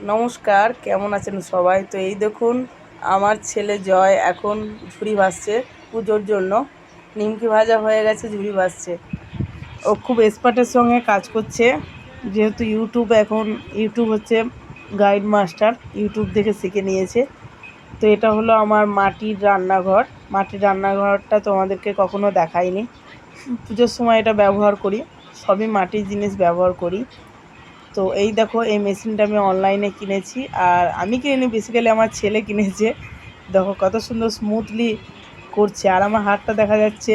নমস্কার, কেমন আছেন সবাই? তো এই দেখুন, আমার ছেলে জয় এখন ঝুড়ি ভাসছে পুজোর জন্য। নিমকি ভাজা হয়ে গেছে, ঝুড়ি ভাসছে। ও খুব এক্সপার্টের সঙ্গে কাজ করছে। যেহেতু ইউটিউব এখন ইউটিউব হচ্ছে গাইড মাস্টার ইউটিউব দেখে শিখে নিয়েছে। তো এটা হলো আমার মাটির রান্নাঘর। মাটির রান্নাঘরটা তোমাদেরকে কখনো দেখাইনি। পুজোর সময় এটা ব্যবহার করি। সবই মাটির জিনিস ব্যবহার করি। তো এই দেখো, এই মেশিনটা আমি অনলাইনে কিনেছি। আর আমি কিনিনি বেসিক্যালি আমার ছেলে কিনেছে। দেখো কত সুন্দর স্মুথলি করছে। আর আমার হাতটা দেখা যাচ্ছে,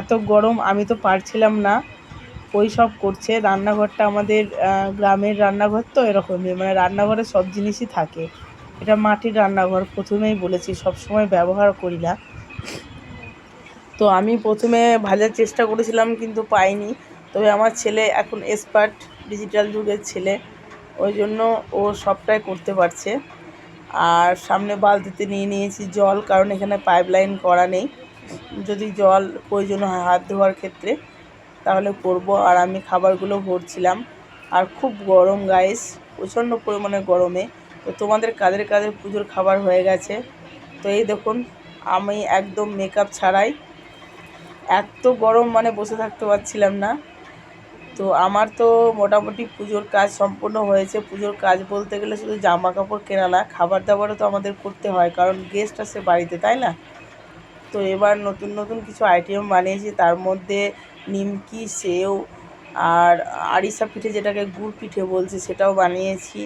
এত গরম, আমি তো পারছিলাম না। ওই সব করছে। রান্নাঘরটা আমাদের গ্রামের রান্নাঘর তো এরকমই মানে রান্নাঘরে সব জিনিসই থাকে। এটা মাটির রান্নাঘর, প্রথমেই বলেছি সব সময় ব্যবহার করি না। তো আমি প্রথমে ভাজার চেষ্টা করেছিলাম, কিন্তু পাইনি। তবে আমার ছেলে এখন এক্সপার্ট ডিজিটাল যুগের ছেলে। ওই জন্য ও সবটাই করতে পারছে। আর সামনে বালতিতে নিয়ে নিয়েছি জল, কারণ এখানে পাইপ লাইন করা নেই। যদি জল প্রয়োজন হয় হাত ধোয়ার ক্ষেত্রে, তাহলে করব। আর আমি খাবারগুলো ভরছিলাম। আর খুব গরম গাইস প্রচণ্ড পরিমাণে গরমে। তো তোমাদের কাদের কাদের পুজোর খাবার হয়ে গেছে? তো এই দেখুন, আমি একদম মেকআপ ছাড়াই এত গরম মানে বসে থাকতে পারছিলাম না। তো আমার তো মোটামুটি পুজোর কাজ সম্পূর্ণ হয়েছে। পুজোর কাজ বলতে গেলে শুধু জামা কাপড় কেনা না খাবার দাবারও তো আমাদের করতে হয়, কারণ গেস্ট আসে বাড়িতে, তাই না? তো এবার নতুন নতুন কিছু আইটেম বানিয়েছি, তার মধ্যে নিমকি, সেও আর আরিসা পিঠে যেটাকে গুড় পিঠে বলছে, সেটাও বানিয়েছি।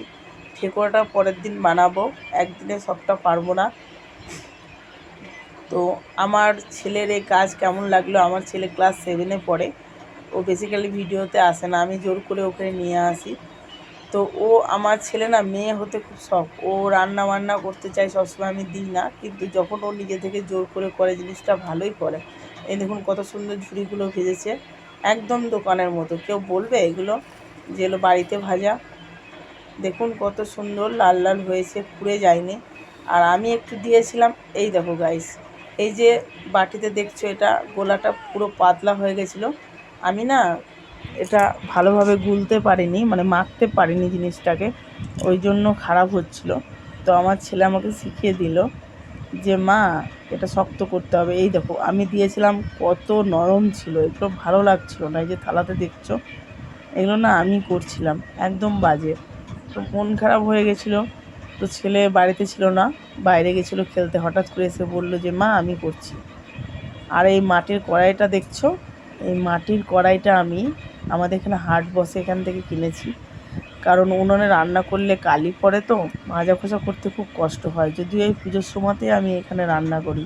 ঠেকুয়াটা পরের দিন বানাবো, একদিনে সবটা পারব না। তো আমার ছেলের এই কাজ কেমন লাগল? আমার ছেলে ক্লাস সেভেনে পড়ে। ও বেসিক্যালি ভিডিওতে আসে না, আমি জোর করে ওকে নিয়ে আসি। তো ও আমার ছেলে না, মেয়ে হতে খুব শখ। ও রান্না বান্না করতে চায় সবসময় আমি দিই না, কিন্তু যখন ও নিজে থেকে জোর করে করে জিনিসটা ভালোই করে, এই দেখুন কত সুন্দর ঝুড়িগুলো ভেজেছে, একদম দোকানের মতো। কেউ বলবে এগুলো? যেগুলো বাড়িতে ভাজা। দেখুন কত সুন্দর লাল লাল হয়েছে, পুড়ে যায়নি। আর আমি একটু দিয়েছিলাম, এই দেখো গাইস এই যে বাটিতে দেখছ এটা, গোলাটা পুরো পাতলা হয়ে গেছিল। আমি না এটা ভালোভাবে গুলতে পারিনি মানে মাখতে পারিনি জিনিসটাকে, ওই জন্য খারাপ হচ্ছিল। তো আমার ছেলে আমাকে শিখিয়ে দিল যে, মা, এটা শক্ত করতে হবে। এই দেখো, আমি দিয়েছিলাম কত নরম ছিল, এগুলো ভালো লাগছিল না, এই যে থালাতে দেখছ? এগুলো না আমি করছিলাম, একদম বাজে। তো মন খারাপ হয়ে গেছিল, তো ছেলে বাড়িতে ছিল না, বাইরে গেছিল খেলতে, হঠাৎ করে এসে বলল যে, মা, আমি করছি। আর এই মাটির কড়াইটা দেখছ? এই মাটির কড়াইটা আমি আমাদের এখানে হাট বসে এখান থেকে কিনেছি। কারণ উনুনে রান্না করলে কালি পড়ে তো, মাজা খোসা করতে খুব কষ্ট হয়। যদিও এই পুজোর সময়তে আমি এখানে রান্না করি।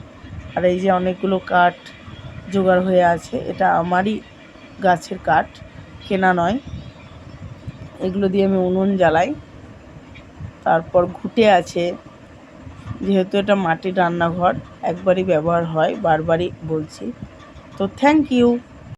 আর এই যে অনেকগুলো কাঠ জোগাড় হয়ে আছে, এটা আমারই গাছের কাঠ, কেনা নয়। এগুলো দিয়ে আমি উনুন জ্বালাই। তারপর ঘুঁটে আছে। যেহেতু এটা মাটির রান্নাঘর, একবারই ব্যবহার হয়, বারবারই বলছি। তো থ্যাংক ইউ